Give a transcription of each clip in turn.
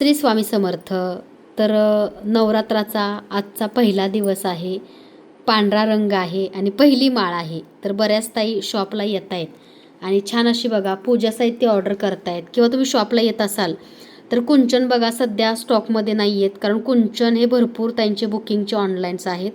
श्री स्वामी समर्थ. तर नवरात्राचा आजचा पहिला दिवस आहे. पांढरा रंग आहे आणि पहिली माळ आहे. तर बऱ्याच ताई शॉपला येत आहेत. आणि छान अशी बघा पूजा साहित्य ऑर्डर करतायत. किंवा तुम्ही शॉपला येत असाल तर कुंचन बघा सध्या स्टॉकमध्ये नाही आहेत कारण कुंचन हे भरपूर ताईंचे बुकिंगचे ऑनलाईन्स आहेत.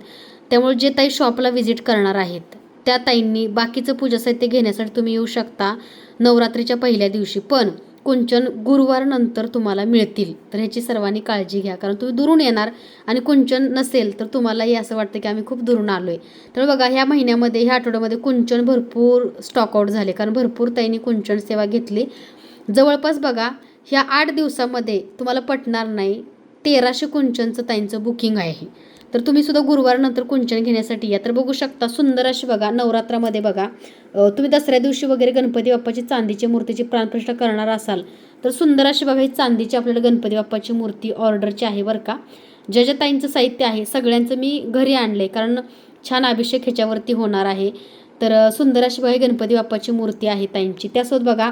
त्यामुळे जे ताई शॉपला व्हिजिट करणार आहेत त्या ताईंनी बाकीचं पूजा साहित्य घेण्यासाठी तुम्ही येऊ शकता नवरात्रीच्या पहिल्या दिवशी. पण कुंचन गुरुवार नंतर तुम्हाला मिळतील. तर ह्याची सर्वांनी काळजी घ्या. कारण तुम्ही दुरून येणार आणि कुंचन नसेल तर तुम्हालाही असं वाटतं की आम्ही खूप दुरून आलो आहे तर बघा ह्या महिन्यामध्ये ह्या आठवड्यामध्ये कुंचन भरपूर स्टॉकआउट झाले. कारण भरपूर ताईंनी कुंचन सेवा घेतली. जवळपास बघा ह्या आठ दिवसामध्ये तुम्हाला पटणार नाही तेराशे कुंचनचं ताईंचं बुकिंग आहे. तर तुम्ही सुद्धा गुरुवारनंतर कुंचन घेण्यासाठी या. तर बघू शकता सुंदर अशी बघा नवरात्रामध्ये बघा तुम्ही दसऱ्या दिवशी वगैरे गणपती बाप्पाची चांदीची मूर्तीची प्राणप्रतिष्ठा करणार असाल तर सुंदर अशी बघा ही चांदीची आपल्याला गणपती बाप्पाची मूर्ती ऑर्डरची आहे बरं का. ज्या ज्या ताईंचं साहित्य आहे सगळ्यांचं मी घरी आणलं कारण छान अभिषेक ह्याच्यावरती होणार आहे. तर सुंदर अशी बघा ही गणपती बाप्पाची मूर्ती आहे ताईंची. त्यासोबत बघा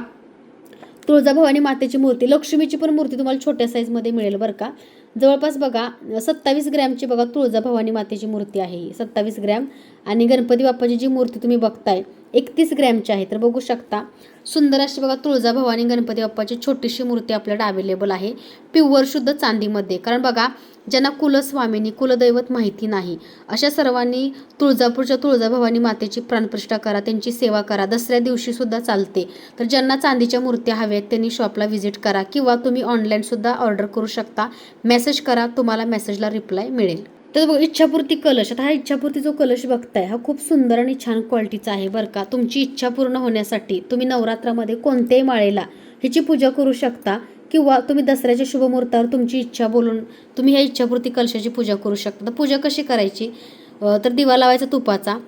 तुळजाभवानी मातेची मूर्ती लक्ष्मीची पण मूर्ती तुम्हाला छोट्या साईजमध्ये मिळेल बरं का. जवळपास बघा सत्तावीस ग्रॅमची बघा तुळजाभवानी मातेची मूर्ती आहे सत्तावीस ग्रॅम. आणि गणपती बाप्पाची जी मूर्ती तुम्ही बघताय एकतीस ग्रॅमचे आहे. तर बघू शकता सुंदर अशी बघा तुळजाभवानी गणपती बाप्पाची छोटीशी मूर्ती आपल्याकडे अवेलेबल आहे. प्युअर शुद्ध चांदीमध्ये. कारण बघा ज्यांना कुलस्वामिनी कुलदैवत माहिती नाही अशा सर्वांनी तुळजापूरच्या तुळजाभवानी मातेची प्राणप्रतिष्ठा करा त्यांची सेवा करा. दसऱ्या दिवशीसुद्धा चालते. तर ज्यांना चांदीच्या मूर्त्या हव्या आहेत त्यांनी शॉपला व्हिजिट करा. किंवा तुम्ही ऑनलाईनसुद्धा ऑर्डर करू शकता. मेसेज करा तुम्हाला मेसेजला रिप्लाय मिळेल. तर बघ इच्छापूर्ती कलश. आता हा इच्छापूर्ती जो कलश बघताय हा खूप सुंदर आणि छान क्वालिटीचा आहे बरं का. तुमची इच्छा पूर्ण होण्यासाठी तुम्ही नवरात्रामध्ये कोणत्याही माळेला ह्याची पूजा करू शकता किंवा तुम्ही दसऱ्याच्या शुभमुहूर्तावर तुमची इच्छा बोलून तुम्ही ह्या इच्छापूर्ती कलशाची पूजा करू शकता. तर पूजा कशी करायची? तर दिवा लावायचा तुपाचा.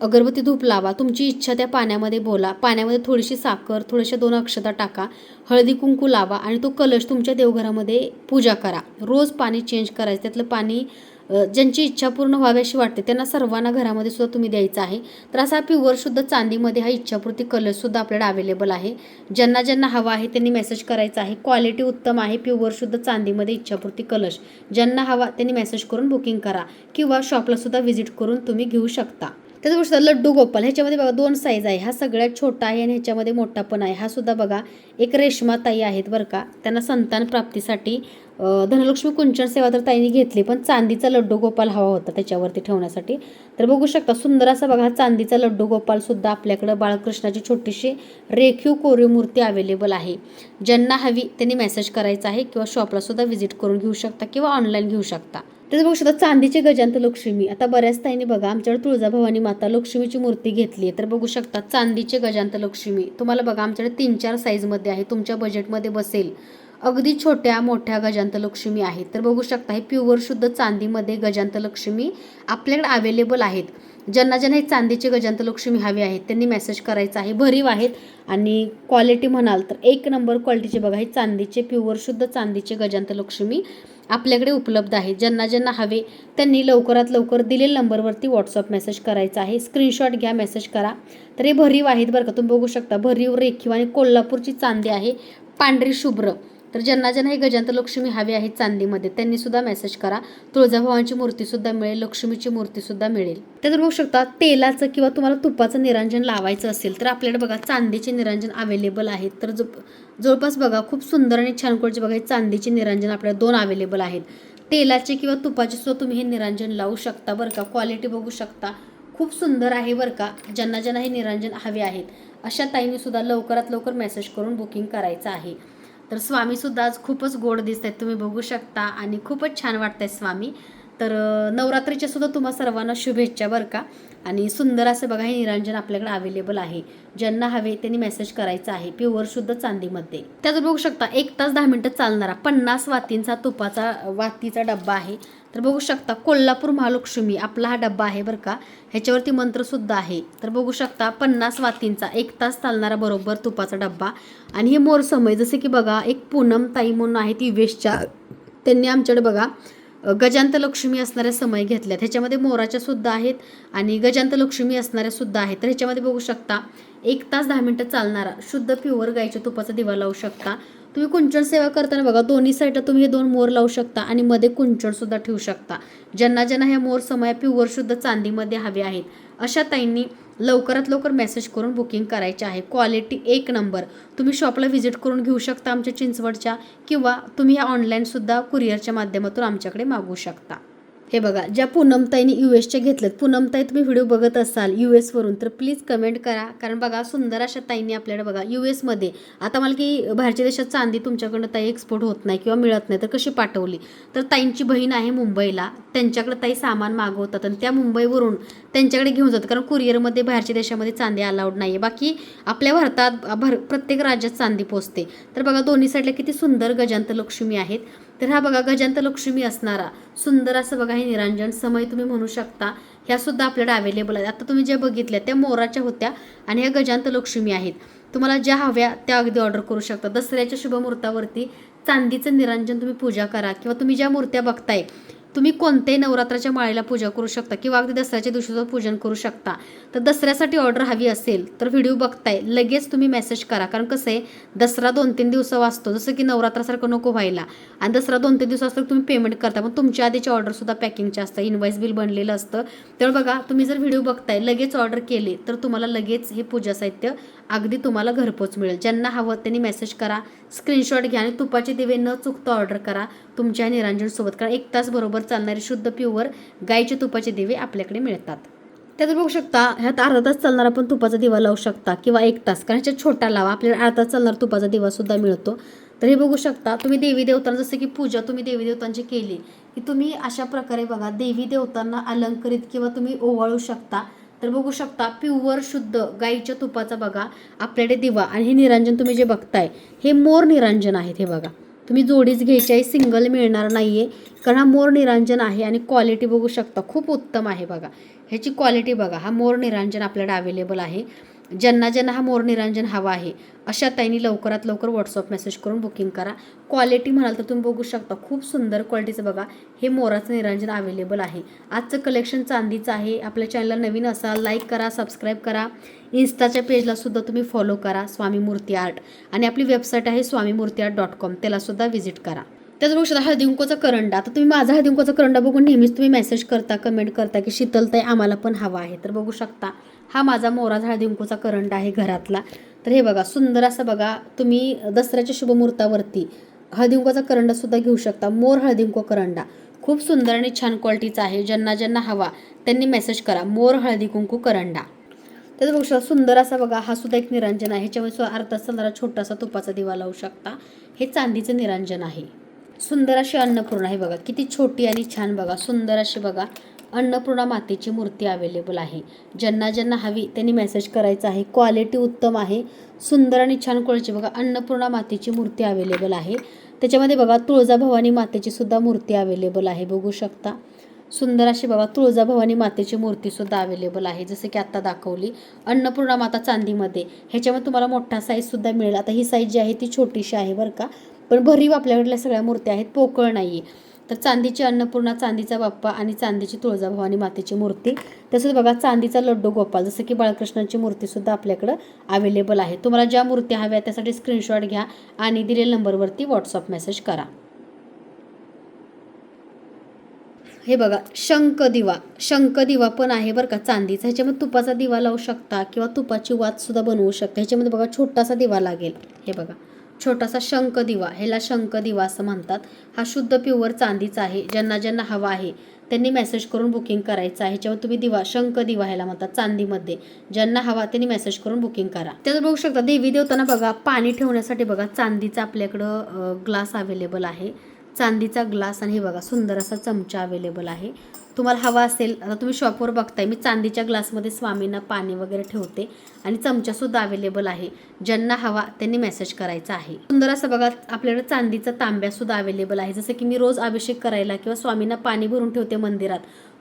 अगरबत्ती धूप लावा. तुमची इच्छा त्या पाण्यामध्ये बोला. पाण्यामध्ये थोडीशी साखर थोडेसे दोन अक्षता टाका. हळदी कुंकू लावा आणि तो कलश तुमच्या देवघरामध्ये पूजा करा. रोज पाणी चेंज करायचं. त्यातलं पाणी ज्यांची इच्छा पूर्ण व्हावी अशी वाटते त्यांना सर्वांना घरामध्ये सुद्धा तुम्ही द्यायचा आहे. तर असा प्युअर शुद्ध चांदीमध्ये हा इच्छापूर्ती कलशसुद्धा आपल्याला अवेलेबल आहे. ज्यांना ज्यांना हवा आहे त्यांनी मेसेज करायचा आहे. क्वालिटी उत्तम आहे प्युअर शुद्ध चांदीमध्ये इच्छापूर्ती कलश ज्यांना हवा त्यांनी मेसेज करून बुकिंग करा. किंवा शॉपला सुद्धा व्हिजिट करून तुम्ही घेऊ शकता. त्याच्यापेक्षा लड्डू गोपाल ह्याच्यामध्ये बघा दोन साईज आहे. हा सगळ्यात छोटा आहे आणि ह्याच्यामध्ये मोठा पण आहे. हा सुद्धा बघा एक रेशमाताई आहेत बरं का. त्यांना संतान प्राप्तीसाठी धनलक्ष्मी कुंचन सेवा तर ताईने घेतली पण चांदीचा लड्डू गोपाल हवा होता त्याच्यावरती ठेवण्यासाठी. तर बघू शकता सुंदर असा बघा चांदीचा लड्डू गोपाल सुद्धा आपल्याकडं बाळकृष्णाची छोटीशी रेखीव कोरीव मूर्ती अवेलेबल आहे. ज्यांना हवी त्यांनी मेसेज करायचा आहे किंवा शॉपला सुद्धा व्हिजिट करून घेऊ शकता किंवा ऑनलाईन घेऊ शकता. तसं बघू शकता चांदीचे गजांत लक्ष्मी. आता बऱ्याच ताईंनी बघा आमच्याकडे तुळजाभवानी माता लक्ष्मीची मूर्ती घेतली आहे. तर बघू शकता चांदीचे गजांत लक्ष्मी. तुम्हाला बघा आमच्याकडे तीन चार साईजमध्ये आहे. तुमच्या बजेटमध्ये बसेल. अगदी छोट्या मोठ्या गजांतलक्ष्मी आहेत. तर बघू शकता हे प्युअर शुद्ध चांदीमध्ये गजांतलक्ष्मी आपल्याकडे अवेलेबल आहेत. ज्यांना ज्यांना हे चांदीचे गजांतलक्ष्मी हवे आहेत त्यांनी मेसेज करायचा आहे. भरीव आहेत आणि क्वालिटी म्हणाल तर एक नंबर क्वालिटीचे बघा हे चांदीचे प्युअर शुद्ध चांदीचे गजांतलक्ष्मी आपल्याकडे उपलब्ध आहे. ज्यांना ज्यांना हवे त्यांनी लवकरात लवकर दिलेल्या नंबरवरती व्हॉट्सअप मेसेज करायचा आहे. स्क्रीनशॉट घ्या मेसेज करा. तर हे भरीव आहेत बरं का. तुम्ही बघू शकता भरीव रेखीव आणि कोल्हापूरची चांदी आहे. पांढरी शुभ्र. तर ज्यांना ज्यांना हे गजांत लक्ष्मी हवी आहे चांदीमध्ये त्यांनी सुद्धा मेसेज करा. तुळजाभवांची मूर्तीसुद्धा मिळेल लक्ष्मीची मूर्तीसुद्धा मिळेल. त्यानंतर बघू शकता तेलाचं किंवा तुम्हाला तुपाचं निरांजन लावायचं असेल तर आपल्याकडे बघा चांदीचे निरंजन अवेलेबल आहेत. तर जो जवळपास बघा खूप सुंदर आणि छान क्वालिटीचे बघा हे चांदीचे निरंजन आपल्याला दोन अवेलेबल आहेत. तेलाचे किंवा तुपाचे सुद्धा तुम्ही हे निरांजन लावू शकता बरं का. क्वालिटी बघू शकता. खूप सुंदर आहे बरं का. ज्यांना ज्यांना हे निरंजन हवे आहेत अशा ताईंनी सुद्धा लवकरात लवकर मेसेज करून बुकिंग करायचं आहे. तर स्वामीसुद्धा आज खूपच गोड दिसत आहेत तुम्ही बघू शकता आणि खूपच छान वाटत आहेत स्वामी. तर नवरात्रीच्या सुद्धा तुम्हा सर्वांना शुभेच्छा बरं का. आणि सुंदर असं बघा हे निरंजन आपल्याकडे अवेलेबल आहे. ज्यांना हवे त्यांनी मेसेज करायचा आहे. प्युअर शुद्ध चांदीमध्ये. त्यात बघू शकता एक तास दहा मिनटं चालणारा पन्नास वातींचा तुपाचा वातीचा डब्बा आहे. तर बघू शकता कोल्हापूर महालक्ष्मी आपला हा डब्बा आहे बरं का. ह्याच्यावरती मंत्रसुद्धा आहे. तर बघू शकता पन्नास वातींचा एक तास चालणारा बरोबर तुपाचा डब्बा. आणि हे मोर समय जसे की बघा एक पूनम ताई म्हणून आहेत वेशच्या त्यांनी आमच्याकडे बघा गजांत लक्ष्मी असणाऱ्या समय घेतल्यात. ह्याच्यामध्ये मोराच्या सुद्धा आहेत आणि गजांत लक्ष्मी असणाऱ्या सुद्धा आहेत. तर ह्याच्यामध्ये बघू शकता एक तास दहा मिनटं चालणारा शुद्ध प्युअर गाईच्या तुपाचा दिवा लावू शकता. तुम्ही कुंचन सेवा करताना बघा दोन्ही साईडला तुम्ही हे दोन मोर लावू शकता आणि मध्ये कुंचन सुद्धा ठेवू शकता. ज्यांना ज्यांना हे मोर समय प्युअर शुद्ध चांदीमध्ये हवे आहेत अशा ताईंनी लवकरात लवकर मेसेज करून बुकिंग करायचे आहे. क्वालिटी एक नंबर तुम्ही शॉपला व्हिजिट करून घेऊ शकता आमच्या चिंचवडच्या किंवा तुम्ही ह्या ऑनलाईनसुद्धा कुरिअरच्या माध्यमातून आमच्याकडे मागवू शकता. हे बघा ज्या पूनमताईने यू एसचे घेतलेत पूनमताई तुम्ही व्हिडिओ बघत असाल यू एसवरून तर प्लीज कमेंट करा. कारण बघा सुंदर अशा ताईंनी आपल्याला बघा यू एसमध्ये आता मला की बाहेरच्या देशात चांदी तुमच्याकडनं ताई एक्सपोर्ट होत नाही किंवा मिळत नाही तर कशी पाठवली? तर ताईंची बहीण आहे मुंबईला त्यांच्याकडे ताई सामान मागवतात आणि त्या मुंबईवरून त्यांच्याकडे घेऊन जातात. कारण कुरिअरमध्ये बाहेरच्या देशामध्ये चांदी अलाउड नाही आहे बाकी आपल्या भारतात भर प्रत्येक राज्यात चांदी पोचते. तर बघा दोन्ही साईडला किती सुंदर गजांत लक्ष्मी आहेत. तर हा बघा गजंत लक्ष्मी असणारा सुंदर असं बघा हे निरांजन समय तुम्ही म्हणू शकता. ह्या सुद्धा आपल्याकडे अवेलेबल आहेत. आता तुम्ही ज्या बघितल्या त्या मोराच्या होत्या आणि ह्या गजांत लक्ष्मी आहेत. तुम्हाला ज्या हव्या त्या अगदी ऑर्डर करू शकता. दसऱ्याच्या शुभमुहूर्तावरती चांदीचं निरांजन तुम्ही पूजा करा किंवा तुम्ही ज्या मूर्त्या बघताय तुम्ही कोणत्याही नवरात्राच्या माळेला पूजा करू शकता किंवा अगदी दसऱ्याच्या दिवशी पूजन करू शकता. तर दसऱ्यासाठी ऑर्डर हवी असेल तर व्हिडिओ बघताय. लगेच तुम्ही मेसेज करा. कारण कसं आहे दसरा दोन तीन दिवस वाचतो. जसं की नवरात्रासारखं नको व्हायला. आणि दसरा दोन तीन दिवस असतं तुम्ही पेमेंट करता. पण तुमच्या आधीच्या ऑर्डरसुद्धा पॅकिंगच्या असतं. इन्व्हॉइस बिल बनलेलं असतं. तर बघा तुम्ही जर व्हिडिओ बघताय लगेच ऑर्डर केले तर तुम्हाला लगेच हे पूजा साहित्य अगदी तुम्हाला घरपोच मिळेल. ज्यांना हवं त्यांनी मेसेज करा. स्क्रीनशॉट घ्या आणि तुपाचे दिवे न चुकता ऑर्डर करा. तुमच्या निरांजनसोबत. कारण एक तास बरोबर चालणारे शुद्ध प्युअर गाईच्या तुपाचे दिवे आपल्याकडे मिळतात. त्यात बघू शकता ह्यात अर्धा तास चालणारा पण तुपाचा दिवा लावू शकता किंवा एक तास कारण ह्याच्यात छोटा लावा आपल्याला अर्धा तास चालणारा तुपाचा दिवा सुद्धा मिळतो. तर हे बघू शकता तुम्ही देवी देवतांना जसं की पूजा तुम्ही देवी देवतांची केली की तुम्ही अशा प्रकारे बघा देवी देवतांना अलंकरित किंवा तुम्ही ओवाळू शकता. तर बघू शकता प्युअर शुद्ध गाईच्या तुपाचा बघा आपल्याकडे दिवा आणि हे निरांजन तुम्ही जे बघताय हे मोर निरांजन आहेत हे बघा. तुम्ही जोडीच घ्यायची आहे सिंगल मिळणार नाही आहे कारण हा मोर निरांजन आहे आणि क्वालिटी बघू शकता. खूप उत्तम आहे बघा. ह्याची क्वालिटी बघा. हा मोर निरांजन आपल्याकडे अवेलेबल आहे. ज्यांना ज्यांना हा मोर निरांजन हवा आहे अशा ताईंनी लवकरात लवकर व्हॉट्सअप मेसेज करून बुकिंग करा. क्वालिटी म्हणाल तर तुम्ही बघू शकता खूप सुंदर क्वालिटीचं बघा. हे मोराचं निरांजन अवेलेबल आहे. आजचं कलेक्शन चांदीचं आहे. आपल्या चॅनलला नवीन असाल लाईक करा सबस्क्राईब करा. इन्स्टाच्या पेजलासुद्धा तुम्ही फॉलो करा स्वामी मूर्ती आर्ट आणि आपली वेबसाईट आहे Swami Murti art dot com त्यालासुद्धा व्हिजिट करा. त्याचबरोबर बघू शकता करंडा. आता तुम्ही माझा हळदिंकोचा करंडा बघून नेहमीच तुम्ही मेसेज करता कमेंट करता की शीतलताई आम्हाला पण हवा आहे. तर बघू शकता हा माझा मोराचा हळदीकुंकोचा करंडा आहे घरातला. तर हे बघा सुंदर असं बघा तुम्ही दसऱ्याच्या शुभमुहूर्तावरती हळदिंकोचा करंडासुद्धा घेऊ शकता. मोर हळदिंको करंडा. खूप सुंदर आणि छान क्वालिटीचा आहे. ज्यांना ज्यांना हवा त्यांनी मेसेज करा. मोर हळदी कुंकू करंडा त्याचं बघू शकता सुंदर असा बघा हा सुद्धा एक निरांजन आहे. ह्याच्यामध्ये सुद्धा अर्धा चालणारा छोटासा तुपाचा दिवा लावू शकता. हे चांदीचं निरांजन आहे. सुंदर अशी अन्नपूर्णा आहे बघा. किती छोटी आणि छान बघा. सुंदर अशी बघा. अन्नपूर्णा मातेची मूर्ती अवेलेबल आहे. ज्यांना ज्यांना हवी त्यांनी मेसेज करायचा आहे. क्वालिटी उत्तम आहे. सुंदर आणि छान क्वालिटीची बघा अन्नपूर्णा मातेची मूर्ती अवेलेबल आहे. त्याच्यामध्ये बघा तुळजाभवानी मातेची सुद्धा मूर्ती अवेलेबल आहे. बघू शकता. सुंदर अशी बघा तुळजाभवानी मातेची मूर्तीसुद्धा अवेलेबल आहे. जसं की आत्ता दाखवली अन्नपूर्णा माता चांदीमध्ये. ह्याच्यामध्ये तुम्हाला मोठा साईजसुद्धा मिळेल. आता ही साईज जी आहे ती छोटीशी आहे बरं का. पण भरीव आपल्याकडल्या सगळ्या मूर्त्या आहेत. पोकळ नाही आहे तर चांदीची अन्नपूर्णा चांदीचा बाप्पा आणि चांदीची तुळजाभवानी मातेची मूर्ती. तसंच बघा चांदीचा लड्डू गोपाल जसं की बाळकृष्णाची मूर्तीसुद्धा आपल्याकडं अवेलेबल आहे. तुम्हाला ज्या मूर्त्या हव्या त्यासाठी स्क्रीनशॉट घ्या आणि दिलेल्या नंबरवरती व्हॉट्सअप मेसेज करा. हे बघा शंख दिवा. शंख दिवा पण आहे बरं का चांदीचा. ह्याच्यामध्ये तुपाचा दिवा लावू शकता किंवा तुपाची वातसुद्धा बनवू शकता. ह्याच्यामध्ये बघा छोटासा दिवा लागेल. हे बघा. छोटासा शंख दिवा ह्याला शंख दिवा असं म्हणतात. हा शुद्ध प्युअर चांदीचा आहे. ज्यांना ज्यांना हवा आहे त्यांनी मेसेज करून बुकिंग करायचं आहे. ह्याच्यावर तुम्ही दिवा शंख दिवा ह्याला म्हणतात चांदीमध्ये. ज्यांना हवा त्यांनी मेसेज करून बुकिंग करा. त्याचं बघू शकता देवी देवताना बघा पाणी ठेवण्यासाठी बघा चांदीचा आपल्याकडं ग्लास अवेलेबल आहे. चांदीचा ग्लास आणि हे बघा सुंदर असा चमचा अवेलेबल आहे. तुम्हाला हवा असेल आता तुम्ही शॉपवर बघताय मी चांदीच्या ग्लासमध्ये स्वामींना पाणी वगैरे ठेवते आणि चमचासुद्धा अवेलेबल आहे. ज्यांना हवा त्यांनी मेसेज करायचा आहे. सुंदर असं बघा आपल्याकडे चांदीचा तांब्यासुद्धा अवेलेबल आहे. जसं की मी रोज अभिषेक करायला किंवा स्वामींना पाणी भरून ठेवते मंदिरात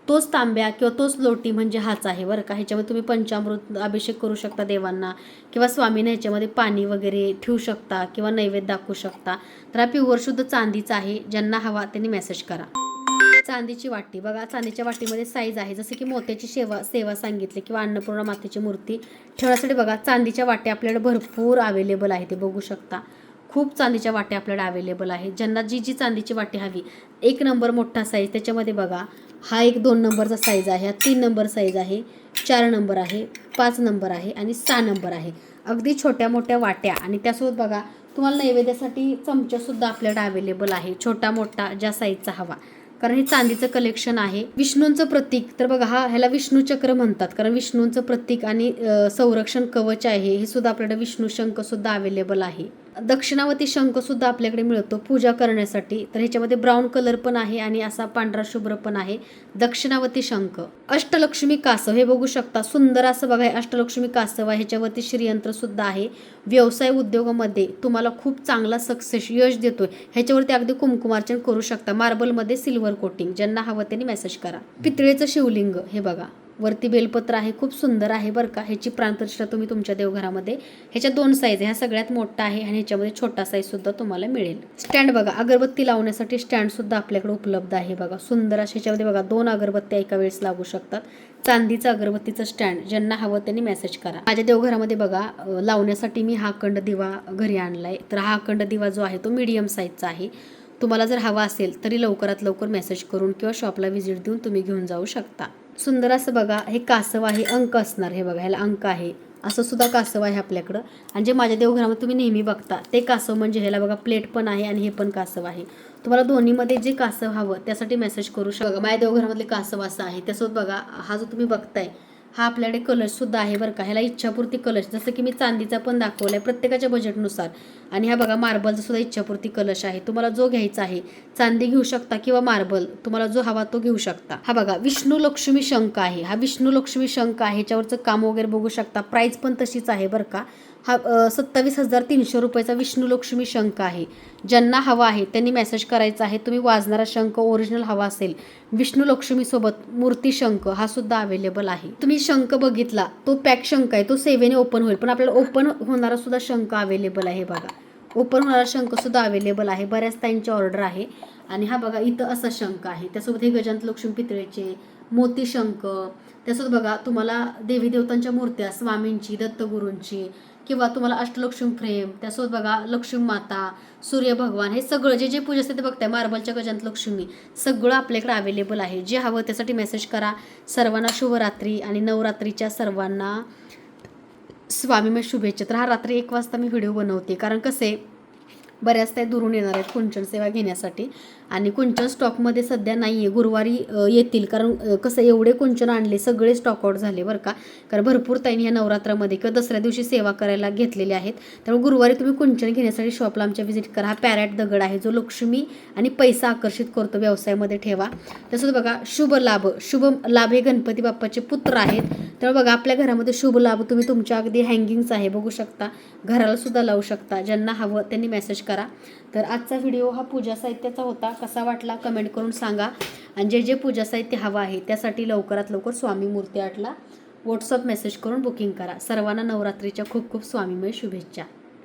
तोच तांब्या किंवा तोच लोटी म्हणजे हाच आहे बरं का. ह्याच्यामध्ये तुम्ही पंचामृत अभिषेक करू शकता देवांना किंवा स्वामीने ह्याच्यामध्ये पाणी वगैरे ठेवू शकता किंवा नैवेद्य दाखवू शकता. तर हा प्युअर शुद्ध चांदीचा आहे. ज्यांना हवा त्यांनी मेसेज करा. चांदीची वाटी. बघा चांदीच्या वाटीमध्ये साईज आहे. जसं की मोत्याची सेवा सेवा सांगितली किंवा अन्नपूर्णा मातेची मूर्ती. ठेवण्यासाठी बघा चांदीच्या वाट्या आपल्याकडे भरपूर अवेलेबल आहे ते बघू शकता. खूप चांदीच्या वाट्या आपल्याला अवेलेबल आहेत. ज्यांना जी जी चांदीची वाटी हवी एक नंबर मोठा साईज त्याच्यामध्ये बघा हा एक दोन नंबरचा साईज आहे हा तीन नंबर साईज आहे चार नंबर आहे पाच नंबर आहे आणि सहा नंबर आहे. अगदी छोट्या मोठ्या वाट्या. आणि त्यासोबत बघा तुम्हाला नैवेद्यासाठी चमचासुद्धा आपल्याकडे अवेलेबल आहे. छोटा मोठा ज्या साईजचा हवा. कारण हे चांदीचं कलेक्शन आहे. विष्णूंचं प्रतीक तर बघा हा ह्याला विष्णू चक्र म्हणतात. कारण विष्णूंचं प्रतीक आणि संरक्षण कवच आहे. हे सुद्धा आपल्याकडे विष्णू शंख सुद्धा अवेलेबल आहे. दक्षिणावती शंखसुद्धा आपल्याकडे मिळतो पूजा करण्यासाठी. तर ह्याच्यामध्ये ब्राऊन कलर पण आहे आणि असा पांढरा शुभ्र पण आहे. दक्षिणावती शंख. अष्टलक्ष्मी कासव. हे बघू शकता सुंदर असं बघा अष्टलक्ष्मी कासव आहे. ह्याच्यावरती श्रीयंत्रसुद्धा आहे. व्यवसाय उद्योगामध्ये तुम्हाला खूप चांगला सक्सेस यश देतोय. ह्याच्यावरती अगदी कुंकुमार्चन करू शकता. मार्बलमध्ये सिल्वर कोटिंग ज्यांना हवं त्यांनी मेसेज करा. पितळेचं शिवलिंग हे बघा. वरती बेलपत्र आहे खूप सुंदर आहे बरं का. ह्याची प्राणप्रतिष्ठा तुम्ही तुमच्या देवघरामध्ये ह्याच्या दोन साईज ह्या सगळ्यात मोठा आहे आणि ह्याच्यामध्ये छोटा साईजसुद्धा तुम्हाला मिळेल. स्टँड बघा अगरबत्ती लावण्यासाठी स्टँडसुद्धा आपल्याकडे उपलब्ध आहे बघा. सुंदर अशा ह्याच्यामध्ये बघा दोन अगरबत्त्या एका वेळेस लागू शकतात. चांदीचं अगरबत्तीचं स्टँड ज्यांना हवं त्यांनी मेसेज करा. माझ्या देवघरामध्ये बघा लावण्यासाठी मी हा अखंड दिवा घरी आणला आहे तर हा अखंड दिवा जो आहे तो मीडियम साईजचा आहे. तुम्हाला जर हवा असेल तरी लवकरात लवकर मेसेज करून किंवा शॉपला व्हिजिट देऊन तुम्ही घेऊन जाऊ शकता. सुंदर असं बघा हे कासव आहे अंक असणार हे बघा ह्याला अंक आहे. असं सुद्धा कासव आहे आपल्याकडं. आणि जे माझ्या देवघरामध्ये तुम्ही नेहमी बघता ते कासव म्हणजे ह्याला बघा प्लेट पण आहे आणि हे पण कासव आहे. तुम्हाला दोन्हीमध्ये जे कासव हवं त्यासाठी मेसेज करू शकता. माझ्या देवघरामधले कासव असं आहे. त्यासोबत बघा हा जो तुम्ही बघताय हा आपल्याकडे कलशसुद्धा आहे बरं का. ह्याला इच्छापूर्ती कलश जसं की मी चांदीचा पण दाखवलाय प्रत्येकाच्या बजेटनुसार आणि हा बघा मार्बलचा सुद्धा इच्छापूर्ती कलश आहे. तुम्हाला जो घ्यायचा आहे चांदी घेऊ शकता किंवा मार्बल तुम्हाला जो हवा तो घेऊ शकता. हा बघा विष्णू लक्ष्मी शंख आहे. हा विष्णू लक्ष्मी शंख आहे. ह्याच्यावरचं काम वगैरे बघू शकता. प्राईस पण तशीच आहे बरं का. हा सत्तावीस हजार तीनशे रुपयाचा विष्णू लक्ष्मी शंख आहे. ज्यांना हवा आहे त्यांनी मेसेज करायचा आहे तुम्ही वाजणारा शंख ओरिजिनल हवा असेल विष्णू लक्ष्मीसोबत मूर्ती शंख हा सुद्धा अवेलेबल आहे. तुम्ही शंख बघितला तो पॅक शंख आहे तो सेवेने ओपन होईल पण आपल्याला ओपन होणारा सुद्धा शंख अवेलेबल आहे बघा. ओपन होणारा शंख सुद्धा अवेलेबल आहे बऱ्याच ताईंची ऑर्डर आहे. आणि हा बघा इथं असा शंख आहे. त्यासोबत हे गजांत लक्ष्मी पितळेचे मोती शंख त्यासोबत बघा तुम्हाला देवी देवतांच्या मूर्त्या स्वामींची दत्तगुरूंची किंवा तुम्हाला अष्टलक्ष्मी फ्रेम त्यासोबत बघा लक्ष्मी माता सूर्य भगवान हे सगळं जे जे पूजा असते ते बघताय मार्बलच्या गजांत लक्ष्मी सगळं आपल्याकडे अवेलेबल आहे. जे हवं त्यासाठी मेसेज करा. सर्वांना शुभरात्री आणि नवरात्रीच्या सर्वांना स्वामी मग शुभेच्छा. तर हा रात्री एक वाजता मी व्हिडिओ बनवते. कारण कसे बऱ्याच त्या दुरून येणार आहेत कुंचन सेवा घेण्यासाठी. आणि कुंचन स्टॉकमध्ये सध्या नाही आहे गुरुवारी येतील. कारण कसं एवढे कुंचन आणले सगळे स्टॉकआउट झाले बरं का. कारण भरपूर ताईंनी ह्या नवरात्रामध्ये किंवा दसऱ्या दिवशी सेवा करायला घेतलेले आहेत. त्यामुळे गुरुवारी तुम्ही कुंचन घेण्यासाठी शॉपला आमच्या व्हिजिट करा. हा पॅरॅट दगड आहे जो लक्ष्मी आणि पैसा आकर्षित करतो व्यवसायामध्ये ठेवा. तसंच बघा शुभ लाभ. शुभ लाभ हे गणपती बाप्पाचे पुत्र आहेत. त्यामुळे बघा आपल्या घरामध्ये शुभ लाभ तुम्ही तुमच्या अगदी हँगिंग्स आहे बघू शकता. घराला सुद्धा लावू शकता. ज्यांना हवं त्यांनी मेसेज करा. तर आजचा व्हिडिओ हा पूजा साहित्याचा होता. कसा वाटला कमेंट करून सांगा. आणि जे जे पूजा साहित्य हवं आहे त्यासाठी लवकरात लवकर स्वामी मूर्ती आटला व्हॉट्सअप मेसेज करून बुकिंग करा. सर्वांना नवरात्रीच्या खूप खूप स्वामीमय शुभेच्छा.